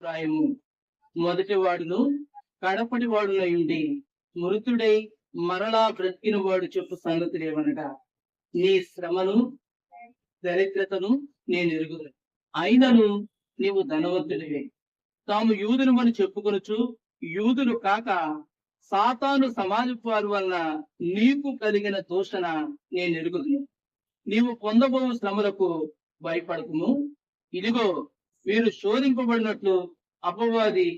అభిప్రాయము మొదటి వాడును కడపటి వాడునయుండి మృతుడై మరలా బ్రతికిన వాడు చెప్పు సంగతులు ఏమనగా నీ శ్రమను దరిద్రతను నేను ఎరుగుదు అయినను నీవు ధనవంతుడివే. తాము యూదులమని చెప్పుకొనుచు యూదులు కాక సాతాను సమాజపు వారి వలన నీకు కలిగిన దూషణ నేను ఎరుగుదును. నీవు పొందబో శ్రమలకు భయపడకుము. ఇదిగో వీరు శోధింపబడినట్లు అపవాది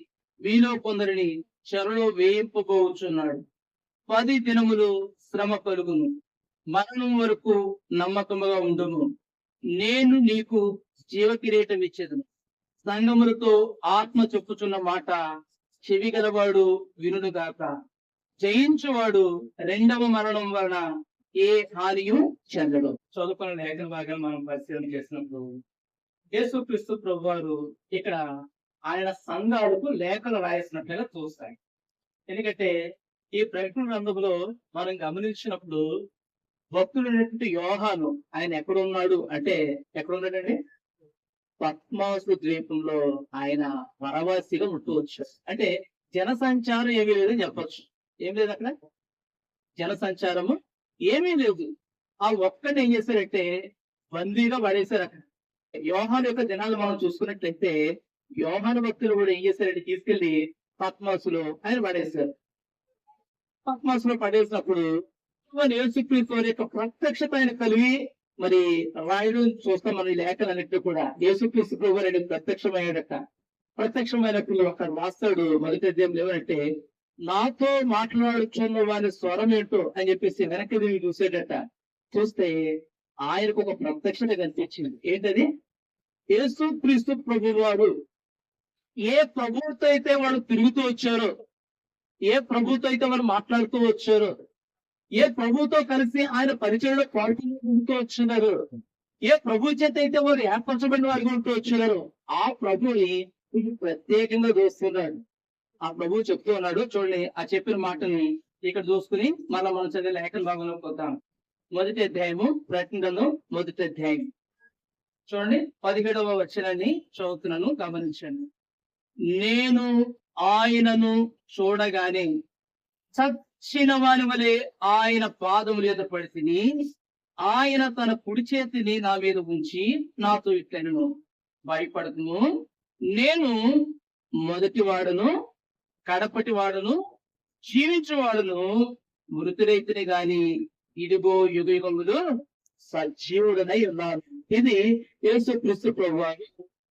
మీలో కొందరిని చెరలో వేయింపబోచున్నాడు పది దినములు శ్రమ కలుగును. మరణం వరకు నమ్మకముగా ఉండును నేను నీకు జీవ కిరీటం ఇచ్చేదను సంగములతో ఆత్మ చెప్పుచున్న మాట చెవి గలవాడు వినుడుగాక జయించువాడు రెండవ మరణం వలన ఏ హానియు చెందడు. చదువుకున్న లేఖన భాగాలు మనం పరిశీలన చేసినప్పుడు యేసుక్రీస్తు ప్రభు వారు ఇక్కడ ఆయన సంఘాలకు లేఖలు రాసినట్లుగా చూస్తాయి. ఎందుకంటే ఈ ప్రకటన గ్రంథంలో మనం గమనించినప్పుడు భక్తుడైనటువంటి యోహాను ఆయన ఎక్కడున్నాడు అంటే ఎక్కడున్నాడండి? పద్మాసు ద్వీపంలో ఆయన వరవాసిగా ఉంటూ వచ్చారు అంటే జనసంచారం ఏమీ లేదని చెప్పచ్చు. ఏం లేదు అక్కడ? జనసంచారము ఏమీ లేదు. ఆ ఒక్కటి ఏం చేశారంటే బందీగా పడేశారు అక్కడ. యోహాను యొక్క జనాలు మనం చూసుకున్నట్లయితే యోహాను భక్తులు కూడా ఏం చేశారంటే తీసుకెళ్ళి పద్మాసులో ఆయన పడేశారు. పద్మాసులో పడేసినప్పుడు మన యేసుక్రీస్తు యొక్క ప్రత్యక్షత ఆయన కలిగి మరి రాయడం చూస్తాం మన లేఖలన్నింటినీ కూడా. యేసుక్రీస్తు ప్రభు అనేది ప్రత్యక్షమయ్యాడట. ప్రత్యక్షమైనప్పుడు ఒక రాస్తాడు మొదటి అధ్యాయం లేవనంటే నాతో మాట్లాడుచున్న వారి స్వరం ఏంటో? అని చెప్పేసి వెనక్కి తిరిగి చూసేటట చూస్తే ఆయనకు ఒక ప్రత్యక్షత కనిపించింది ఏంటది? యేసు క్రీస్తు ప్రభువారు ఏ ప్రభుత్వం అయితే వాళ్ళు తిరుగుతూ వచ్చారో ఏ ప్రభుతో అయితే వాళ్ళు మాట్లాడుతూ వచ్చారో ఏ ప్రభుతో కలిసి ఆయన పరిచయంలో పాల్గొంటూ వచ్చినారు ఏ ప్రభు చేత అయితే వారు ఏర్పరచబడిన వారికి ఉంటూ వచ్చినారు ఆ ప్రభుని ప్రత్యేకంగా చూస్తున్నాడు ఆ ప్రభు చెప్తూ ఉన్నాడు చూడండి ఆ చెప్పిన మాటని ఇక్కడ చూసుకుని మళ్ళీ మనం చదివే లేఖన భాగంలో పోతాం. మొదటి అధ్యాయము ప్రకటనలో మొదటి అధ్యాయం. చూడండి పదిహేడవ వచనాన్ని చదువుతున్నాను గమనించండి. నేను ఆయనను చూడగానే చచ్చిన వాని వలె ఆయన పాదములు ఎదుట పడితిని ఆయన తన కుడి చేతిని నా మీద ఉంచి నాతో ఇట్లను భయపడదును నేను మొదటి వాడును కడపటి వాడును జీవించేవాడును మృతుడైతేనే గాని ఇదిగో యుగ యుగములు సజీవుడనై ఉన్నాను. ఇది యేసు క్రీస్తు ప్రభు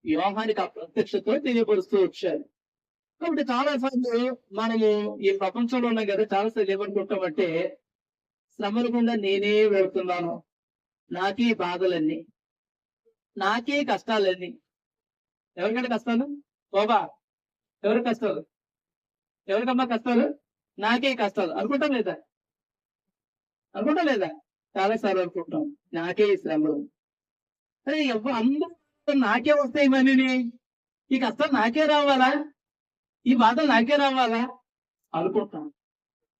వ్యూహానికి ఆ ప్రత్యక్షతో తెలియపరుస్తూ వచ్చారు కాబట్టి చాలా సార్లు మనము ఈ ప్రపంచంలో ఉన్నాం కదా చాలా సార్లు ఏమనుకుంటామంటే శ్రమల గుండా నేనే వెళ్తున్నాను. నాకే బాధలన్నీ నాకే కష్టాలన్నీ. ఎవరికంటే కష్టాలు? బాబా ఎవరి కష్టాలు? ఎవరికమ్మా కష్టాలు? నాకే కష్టాలు. అనుకుంటాం లేదా? అనుకుంటాం లేదా చాలా సార్లు అనుకుంటాం. నాకే ఈ శ్రమలు అరే ఎవ్వ అందరూ నాకే వస్తాయి ఇవన్నీ ఈ కష్టాలు నాకే రావాలా? ఈ బాధలు నాకే రావాలా? అనుకుంటాం.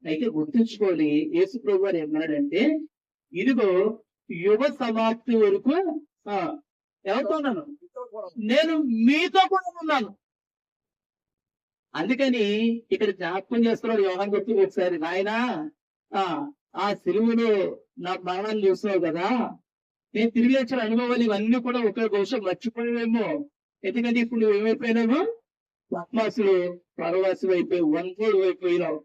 అయితే గుర్తుంచుకోవాలి యేసు ప్రభు గారు ఏమన్నాడంటే ఇదిగో యువ సమాప్తి వరకు ఆ ఎవరితో ఉన్నాను? నేను మీతో కూడా ఉన్నాను. అందుకని ఇక్కడ జ్ఞాపకం చేస్తున్నాడు వ్యవహారం గుర్తు ఒకసారి నాయనా ఆ సిరుముడు నా ప్రాణాలు చూస్తున్నావు కదా? నేను తిరిగి వచ్చిన అనుభవాలు ఇవన్నీ కూడా ఒక కోసం మర్చిపోయావేమో ఎందుకంటే ఇప్పుడు నువ్వు ఏమైపోయినావు? పద్మాసులు పరవాసు అయిపోయి వంకోడు అయిపోయినావు.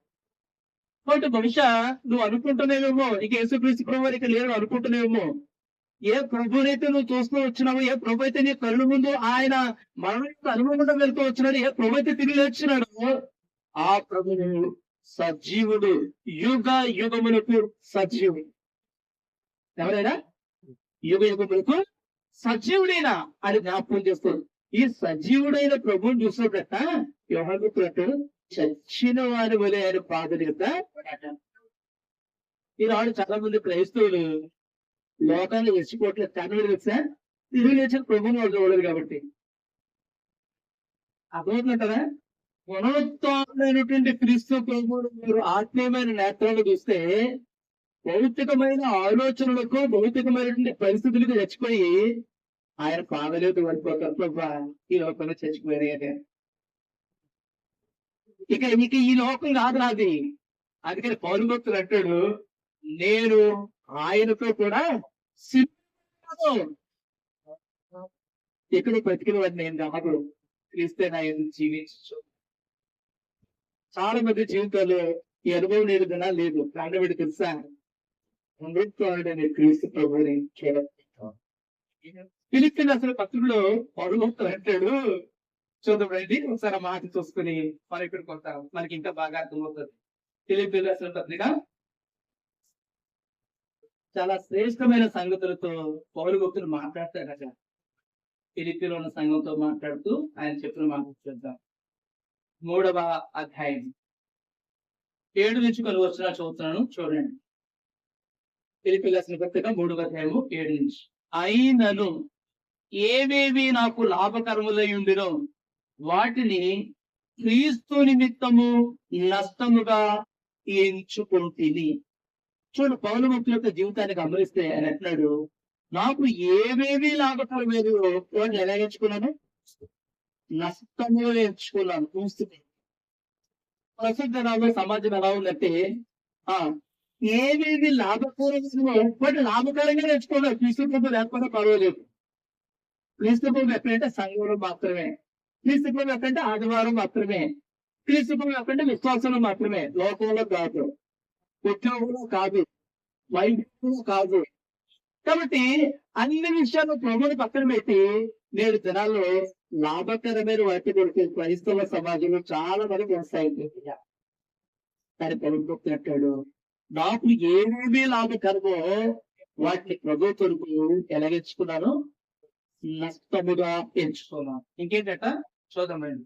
కాబట్టి బహుశా నువ్వు అనుకుంటున్నావేమో? ఇక యేసుక్రీస్తు ప్రభు ఇక లేరు అనుకుంటున్నావేమో? ఏ ప్రభునైతే నువ్వు చూస్తూ వచ్చినావు ఏ ప్రభు అయితే నీ కళ్ళు ముందు ఆయన మరణ అనుభవం వెళ్తూ వచ్చినాడు ఏ ప్రభు అయితే తిరిగి వచ్చినాడు ఆ ప్రభువు సజీవుడు యుగ యుగమునకు సజీవుడు. ఎవరైనా? యుగ యుగములకు సజీవుడైనా అని జ్ఞాపకం చేస్తారు ఈ సజీవుడైన ప్రభువుని చూసినప్పుడట యోహకు చచ్చిన వారి వలె ఆయన ప్రాధాన్యత ఈనాడు చాలా మంది క్రైస్తవులు లోకాన్ని రెచ్చిపోవట్లేదు కారణం ఏంటి తెలుసా? తిరిగి లేచిన ప్రభుని వాళ్ళు చూడలేదు కాబట్టి. అర్థమవుతుందంటారా కదా క్రీస్తు ప్రభువును మీరు ఆత్మీయమైన నేత్రాలు చూస్తే భౌతికమైన ఆలోచనలకు భౌతికమైనటువంటి పరిస్థితులకు చచ్చిపోయి ఆయన పాదలేదు పడిపోతారు. ప్రభా ఈ లోకంలో చచ్చిపోయారు ఇక నీకు ఈ లోకం కాదు నాది. అందుకని పౌరు భక్తులు అంటాడు నేను ఆయనతో కూడా ఎక్కడో ఇక్కడ బ్రతికిన వాడిని నేను కాదు. క్రీస్తే నా ఎందుకు జీవించు. చాలా మంది జీవితాల్లో ఈ అనుభవం లేదు కదా లేదు కారణవిడి తెలుసా? అమృతాడని క్రీస్తు ప్రభుని ఫిలిపిన్ అసలు పత్రికలో పౌరుభక్తులు అంటాడు. చూద్దాం ఒకసారి మాట చూసుకుని మనం ఇక్కడికి వస్తాం మనకి ఇంకా బాగా అర్థమవుతుంది. ఫిలిపిన్ అసలు పత్రిక చాలా శ్రేష్టమైన సంగతులతో పౌరు గుప్తులు మాట్లాడతారు కదా పిలిపిలో ఉన్న సంఘంతో మాట్లాడుతూ ఆయన చెప్పిన మాట చూద్దాం. మూడవ అధ్యాయం. ఏడు నుంచి కొన్ని వచ్చిన చదువుతున్నాను చూడండి. పిలిపిల్లాసిన రాసిన పత్రిక మూడవ అధ్యాయము ఏడు నుంచి. అయినను ఏవేవి నాకు లాభకరములై ఉండినో వాటిని క్రీస్తు నిమిత్తము నష్టముగా ఎంచుకుంటుంది చూడు పౌన భక్తుల యొక్క జీవితాన్ని గమనిస్తే ఆయన అంటున్నాడు నాకు ఏవేవి లాభకరమేదో వాటిని ఎలా ఎంచుకున్నాను? నష్టము నేర్చుకున్నాను. చూస్తుంది ప్రసిద్ధ నాలో సమాజం ఎలా ఉందంటే ఆ ఏవేవి లాభకరమో వాటి లాభకరంగా ఎంచుకున్నాను క్రీస్తు ప్రభు లేకపోతే పర్వాలేదు. క్రీస్తు ప్రభు ఎక్కడంటే సంఘంలో మాత్రమే. క్రీస్తు ప్రభు ఎక్కడంటే ఆదివారం మాత్రమే. క్రీస్తు ప్రభు ఎక్కడంటే విశ్వాసంలో మాత్రమే. లోకంలో కాదు. ఉద్యోగంలో కాదు. వైద్యంలో కాదు. కాబట్టి అన్ని విషయాలు ప్రభుని పక్కన పెట్టి నేడు జనాల్లో లాభకరమైన వాటి కొడుకు క్రైస్తవ సమాజంలో చాలా మంది కొనసాగింది కానీ నాకు ఏమేమి లాభకరమో వాటిని ప్రభు కొరకు ఎలాగెచ్చుకున్నాను నష్టముగా ఎంచుకున్నాను. ఇంకేంటట? చూద్దామండి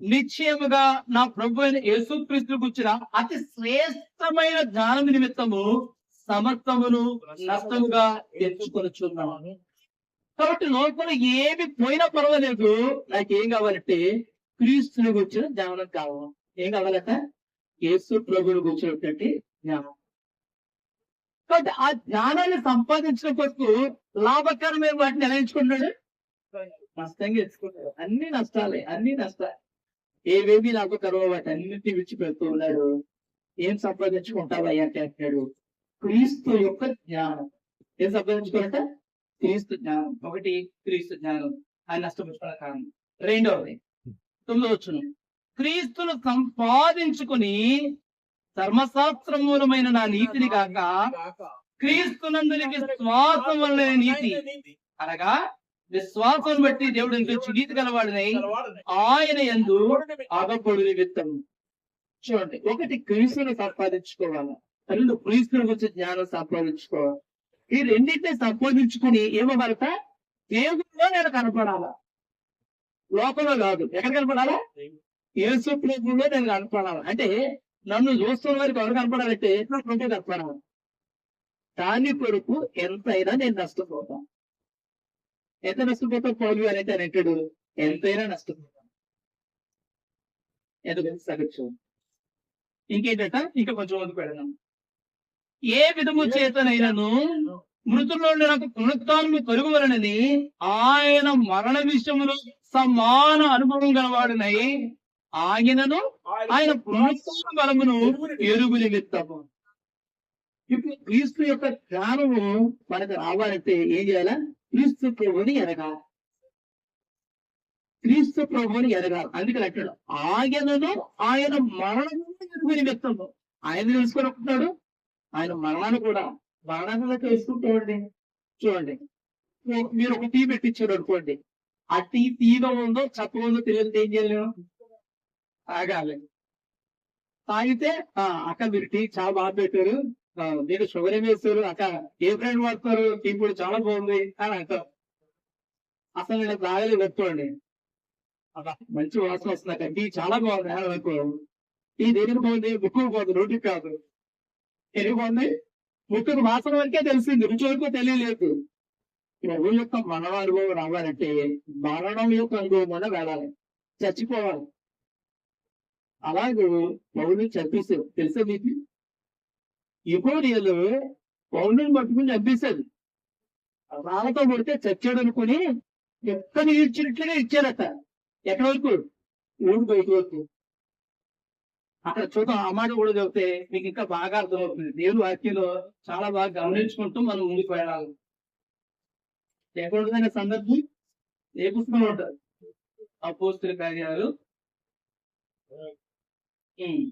నిశ్చయముగా నా ప్రభు అయిన యేసుక్రీస్తు గుర్చిన అతి శ్రేష్టమైన జ్ఞానం నిమిత్తము సమర్థమును నష్టముగా ఎంచుకొనుచున్నాను. కాబట్టి లోపల ఏమి పోయినా పర్వాలేదు. నాకేం కావాలంటే క్రీస్తుని కూర్చుని జ్ఞానం కావాలి ఏం కావాలట? యేసు ప్రభుని కూర్చున్నటువంటి జ్ఞానం. కాబట్టి ఆ జ్ఞానాన్ని సంపాదించిన కొరకు లాభకరమైన వాటిని ఎలా ఎంచుకుంటాడు నష్టంగా ఎంచుకుంటాడు అన్ని నష్టాలే అన్ని నష్టాలే. ఏవేవి లాభకరమో వాటి అన్నింటినీ విడిచిపెడుతూ ఉన్నాడు. ఏం సంపాదించుకుంటావా అంటే అంటాడు క్రీస్తు యొక్క జ్ఞానం. ఏం సంపాదించుకోవాలంట? క్రీస్తు జ్ఞానం. ఒకటి క్రీస్తు జ్ఞానం. ఆయన నష్టపుచ్చుకున్న కారణం. రెండవది తొమ్మిదో వచ్చును క్రీస్తును సంపాదించుకుని ధర్మశాస్త్ర మూలమైన నా నీతిని కాక క్రీస్తునందునికి విశ్వాసం వలన నీతి. అనగా విశ్వాసం బట్టి దేవుడు ఇంకొచ్చి నీతి గలవాడినై ఆయన ఎందు ఆగపడు నిమిత్తం చూడండి ఒకటి క్రీస్తుని సంపాదించుకోవాలి? రెండు క్రీస్తుని గురించి జ్ఞానం సంపాదించుకోవాలి? ఈ రెండింటిని సంపాదించుకుని ఏమవ్వాలట దేవుల్లో నేను కనపడాలా? లోకంలో కాదు. ఎక్కడ కనపడాలా? యేసు ప్రభులో నేను కనపడాలి? అంటే నన్ను చూస్తున్న వారికి ఎవరు కనపడాలంటే ఎట్లా ప్రభు కనపడాలి. దాని కొరకు ఎంతైనా నేను నష్టపోతాను ఎంత నష్టపోతావు? పౌరు గారు అంటే అని అంటాడు. ఎంతైనా నష్టపోతాను ఎందుకంటే సగచ్చు ఇంకేంటట? ఇంకా కొంచెం ముందుకు పెడదాం ఏ విధము చేతనైనను మృతుల్లో నాకు పునరుత్నము కలుగువలనని ఆయన మరణ విషయములో సమాన అనుభవం గలవాడునై ఆయనను ఆయన పునరుత్న బలమును ఎరుగు నిమిత్తము ఇప్పుడు క్రీస్తు యొక్క జ్ఞానము మనకు రావాలంటే ఏం చేయాలా? క్రీస్తు ప్రభుని ఎరగాలి. క్రీస్తు ప్రభుని ఎరగాలి. అందుకని అంటాడు ఆయనను ఆయన మరణము ఎరుగు నిమిత్తము ఆయన తెలుసుకొని ఆయన మరణాన్ని కూడా మరణాన్ని తెలుసుకుంటామండి చూడండి. మీరు ఒక టీ పెట్టించారు అనుకోండి. ఆ టీ తీగా ఉందో చక్కగా ఉందో తెలియదు ఏం చేయలేము తాగాలి. తాగితే ఆ అక్క మీరు టీ చాలా బాగా పెట్టారు. మీరు షుగర్ ఏం వేస్తారు? అక్క ఏ బ్రాండ్ వాడతారు? టీ పొడి చాలా బాగుంది అని అంటారు. అసలు నేను తాగలేదు పెట్టుకోండి మంచి వాసన వస్తుంది అక్క టీ చాలా బాగుంది అని అనుకో టీ దేనికి బాగుంది? ముక్కు బాగుంది రోడ్డుకి కాదు. ఎందుకు బాగుంది మాసం వరకే తెలిసింది. రుచి వరకు తెలియలేదు ప్రభు యొక్క మరణ అనుభవం రావాలంటే మరణం యొక్క అనుభవం కూడా వెళ్ళాలి. చచ్చిపోవాలి. అలాగే పౌరుని చంపేశారు. తెలుసా మీకు? యుగోడియలు పౌరుని పట్టుకుని చంపేశారు. రాళ్ళతో కొడితే చచ్చాడు అనుకుని ఎక్కడ ఇచ్చినట్లుగా ఇచ్చారట. ఎక్కడ వరకు? ఊరు బయట వరకు. అక్కడ చూద్దాం ఆ మాట కూడా చెబితే మీకు ఇంకా బాగా అర్థమవుతుంది. దేవుని వాక్యంలో చాలా బాగా గమనించుకుంటూ మనం ముందుకు వెళ్ళాలి. ఎక్కడ ఉంటుందనే సందర్భం ఏ పుస్తకంలో ఉంటుంది? అపోస్తుల కార్యాలు? ఉమ్.